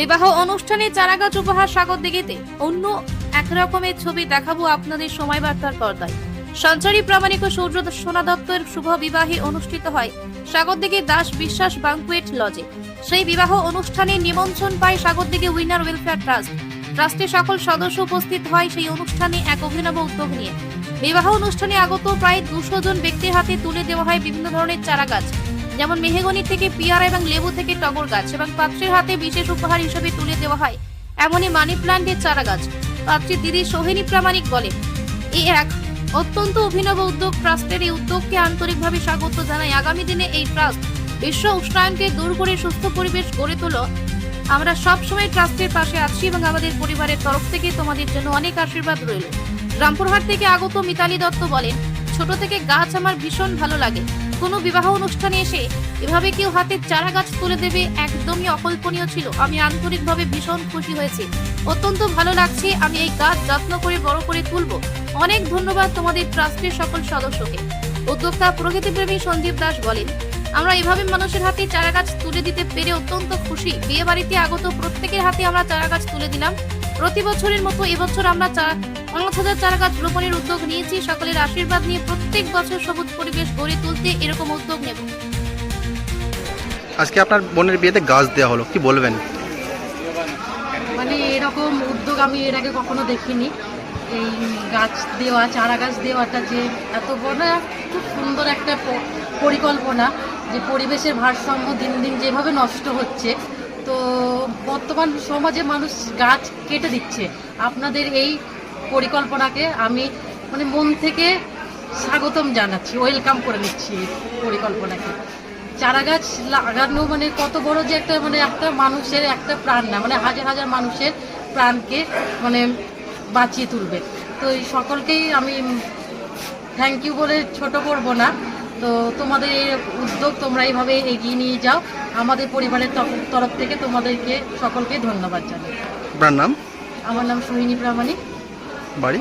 বিবাহ অনুষ্ঠানে চারাগাছ উপহার স্বাগত দিঘিতে। অন্য এক রকমের ছবি দেখাবো আপনাদের সময় বার্তার পর্দায়। সঞ্চারী প্রামাণিক ও সূর্য সোনা দত্তের শুভ বিবাহে অনুষ্ঠিত হয় স্বাগতদিঘি দাস বিশ্বাস বাংকুয়েট লজে। সেই বিবাহ অনুষ্ঠানে নিমন্ত্রণ পায় স্বাগতদিঘি উইনার ওয়েলফেয়ার ট্রাস্ট। ট্রাস্টের সকল সদস্য উপস্থিত হয় সেই অনুষ্ঠানে এক অভিনব উদ্যোগ নিয়ে। বিবাহ অনুষ্ঠানে আগত প্রায় দুশো জন ব্যক্তির হাতে তুলে দেওয়া হয় বিভিন্ন ধরনের চারা গাছ যেমন মেহেগনি থেকে পিয়ারা এবং লেবু থেকে টগর গাছ এবং পাত্রের হাতে বিশেষ উপহার হিসেবে তুলে দেওয়া হয়। এমনই মানি প্ল্যান্টের চারা গাছ। পাত্রীর দিদি সোহিনী প্রামাণিক বলেন এই এক অত্যন্ত অভিনব উদ্যোগ। ট্রাস্টের এই উদ্যোগকে আন্তরিকভাবে স্বাগত জানাই। আগামী দিনে এই ট্রাস্ট বিশ্ব উষ্ণায়নকে দূর করে সুস্থ পরিবেশ গড়ে তোলো। আমরা সবসময় ট্রাস্টের পাশে আছি এবং আমাদের পরিবারের তরফ থেকে তোমাদের জন্য অনেক আশীর্বাদ রইল। রামপুরহাট থেকে আগত মিতালি দত্ত বলেন, ছোট থেকে গাছ আমার ভীষণ ভালো লাগে। কোনো বিবাহ অনুষ্ঠানে এসে এভাবে কেউ হাতে চারা গাছ তুলে দেবে একদমই অকল্পনীয় ছিল। আমি আন্তরিকভাবে ভীষণ খুশি হয়েছি। অত্যন্ত ভালো লাগছে আমি এই গাছ যত্ন করে বড় করে তুলব। অনেক ধন্যবাদ তোমাদের ট্রাস্টের সকল সদস্যকে। উদ্যোক্তা প্রকৃতিপ্রেমী সন্দীপ দাস বলেন, আমরা এভাবে মানুষের হাতে চারা গাছ তুলে দিতে পেরে অত্যন্ত খুশি। বিয়ে বাড়িতে আগত প্রত্যেকের হাতে আমরা চারা গাছ তুলে দিলাম। প্রতি বছরের মতো এবছর আমরা চা- পাঁচ হাজার চারা গাছ রোপণের উদ্যোগ নিয়েছি। সকলের আশীর্বাদ নিয়ে প্রত্যেক বছর সবুজ পরিবেশ গড়ে তুলতে এরকম উদ্যোগ নেব। আজকে আপনার বোনের বিয়েতে গাছ দেওয়া হলো কি বলবেন? মানে এরকম উদ্যোগ আমি এর আগে কখনো দেখিনি। এই গাছ দেওয়া চারা গাছ দেওয়াটা যে এত বড় খুব সুন্দর একটা পরিকল্পনা যে পরিবেশের ভারসাম্য দিন দিন যেভাবে নষ্ট হচ্ছে তো বর্তমান সমাজে মানুষ গাছ কেটে দিচ্ছে। আপনাদের এই পরিকল্পনাকে আমি মানে মন থেকে স্বাগতম জানাচ্ছি ওয়েলকাম করে নিচ্ছি পরিকল্পনাকে। চারা গাছ লাগানো মানে কত বড় যে একটা মানে একটা মানুষের একটা প্রাণ না মানে হাজার হাজার মানুষের প্রাণকে মানে বাঁচিয়ে তুলবে। তো এই সকলকেই আমি থ্যাংক ইউ বলে ছোট করব না। তো তোমাদের এই উদ্যোগ তোমরা এইভাবে এগিয়ে নিয়ে যাও। আমাদের পরিবারের তরফ- থেকে তোমাদেরকে সকলকে ধন্যবাদ জানাই। আপনার নাম? আমার নাম সোহিনী প্রামাণিক। বাড়ি?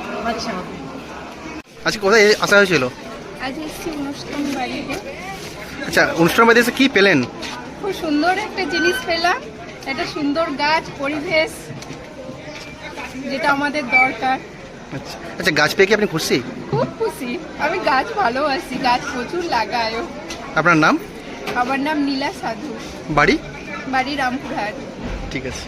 আচ্ছা কোথায় আসা হয়েছিল? আচ্ছা অনুষ্ঠান বাড়িতে এসে কি পেলেন? খুব সুন্দর একটা জিনিস পেলাম। একটা সুন্দর গাছ পরিবেশ যেটা আমাদের দরকার। আচ্ছা আচ্ছা গাছ পেয়ে কি আপনি খুশি? খুব খুশি। আমি গাছ ভালোবাসি গাছ প্রচুর লাগায়ও। আপনার নাম? আমার নাম নীলা সাধু। বাড়ি? বাড়ি রামপুরহাট। ঠিক আছে।